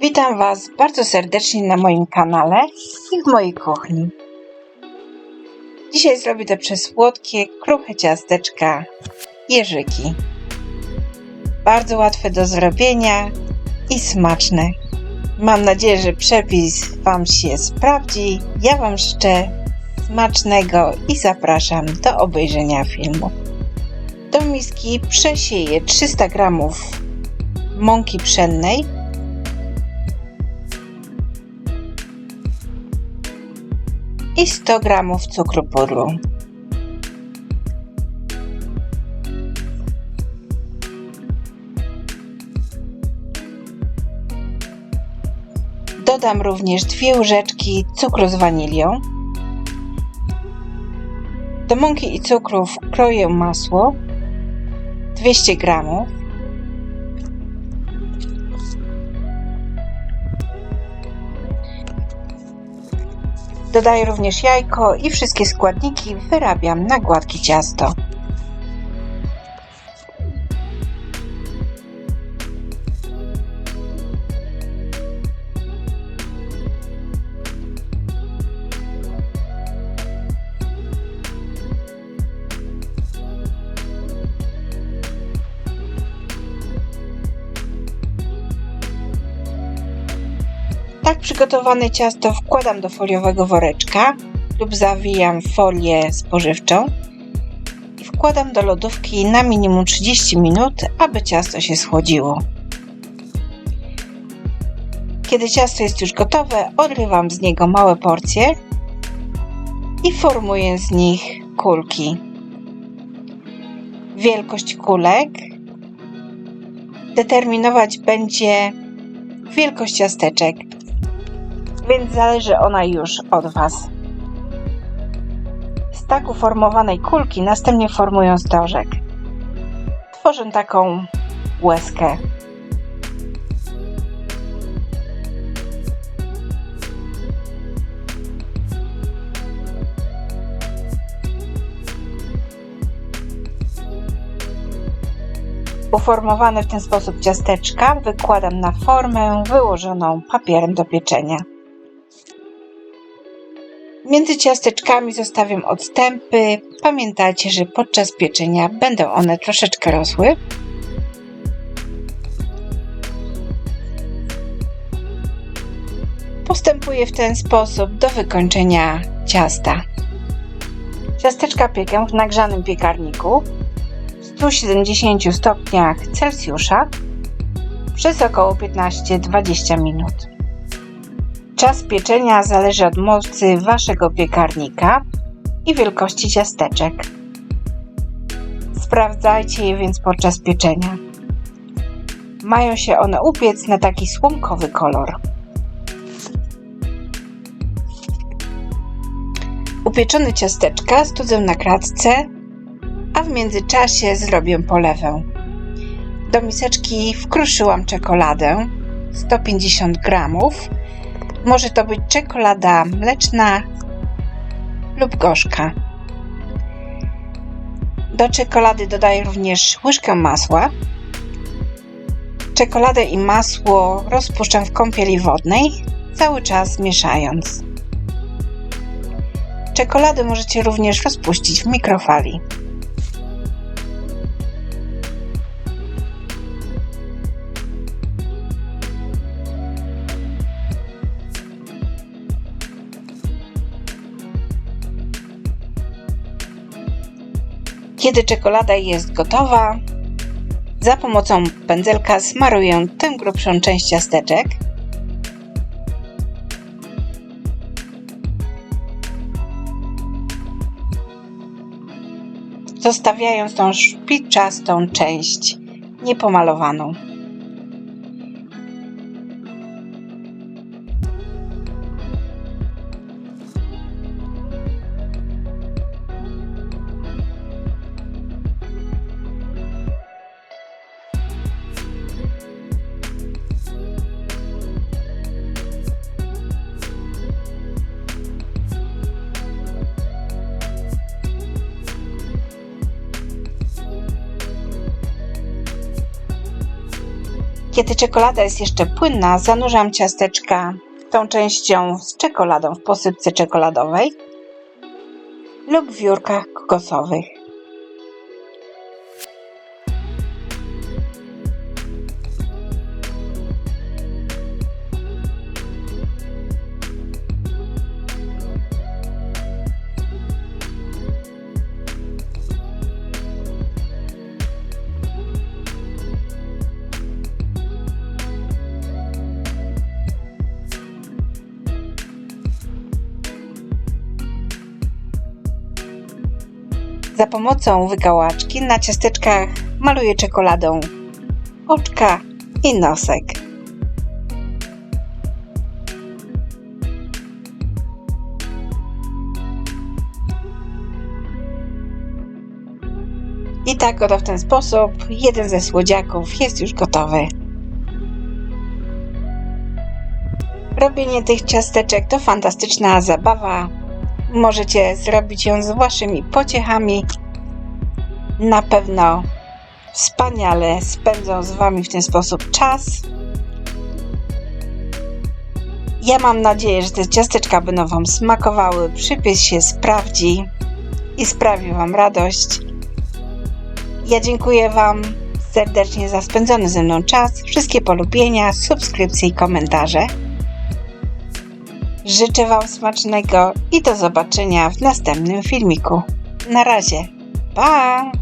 Witam Was bardzo serdecznie na moim kanale i w mojej kuchni. Dzisiaj zrobię te przesłodkie, kruche ciasteczka jeżyki. Bardzo łatwe do zrobienia i smaczne. Mam nadzieję, że przepis Wam się sprawdzi. Ja Wam życzę smacznego i zapraszam do obejrzenia filmu. Do miski przesieję 300 g mąki pszennej i 100 g cukru pudru. Dodam również dwie łyżeczki cukru z wanilią. Do mąki i cukrów kroję masło 200 gramów. Dodaję również jajko i wszystkie składniki wyrabiam na gładkie ciasto. Tak przygotowane ciasto wkładam do foliowego woreczka lub zawijam folię spożywczą i wkładam do lodówki na minimum 30 minut, aby ciasto się schłodziło. Kiedy ciasto jest już gotowe, odrywam z niego małe porcje i formuję z nich kulki. Wielkość kulek determinować będzie wielkość ciasteczek więc zależy ona już od Was. Z tak uformowanej kulki następnie formują stożek. Tworzę taką łezkę. Uformowane w ten sposób ciasteczka wykładam na formę wyłożoną papierem do pieczenia. Między ciasteczkami zostawiam odstępy. Pamiętajcie, że podczas pieczenia będą one troszeczkę rosły. Postępuję w ten sposób do wykończenia ciasta. Ciasteczka piekę w nagrzanym piekarniku w 170 stopniach Celsjusza przez około 15-20 minut. Czas pieczenia zależy od mocy waszego piekarnika i wielkości ciasteczek. Sprawdzajcie je więc podczas pieczenia. Mają się one upiec na taki słomkowy kolor. Upieczone ciasteczka studzę na kratce, a w międzyczasie zrobię polewę. Do miseczki wkruszyłam czekoladę 150 gramów może to być czekolada mleczna lub gorzka. Do czekolady dodaję również łyżkę masła. Czekoladę i masło rozpuszczam w kąpieli wodnej, cały czas mieszając. Czekoladę możecie również rozpuścić w mikrofali. Kiedy czekolada jest gotowa, za pomocą pędzelka smaruję tę grubszą część ciasteczek. Zostawiając tą szpiczastą część niepomalowaną. Kiedy czekolada jest jeszcze płynna, zanurzam ciasteczka tą częścią z czekoladą w posypce czekoladowej lub w wiórkach kokosowych. Za pomocą wykałaczki na ciasteczkach maluję czekoladą oczka i nosek. I tak oto w ten sposób jeden ze słodziaków jest już gotowy. Robienie tych ciasteczek to fantastyczna zabawa. Możecie zrobić ją z waszymi pociechami. Na pewno wspaniale spędzą z wami w ten sposób czas. Ja mam nadzieję, że te ciasteczka będą wam smakowały, przypis się sprawdzi i sprawi wam radość. Ja dziękuję wam serdecznie za spędzony ze mną czas. Wszystkie polubienia, subskrypcje i komentarze. Życzę Wam smacznego i do zobaczenia w następnym filmiku. Na razie. Pa!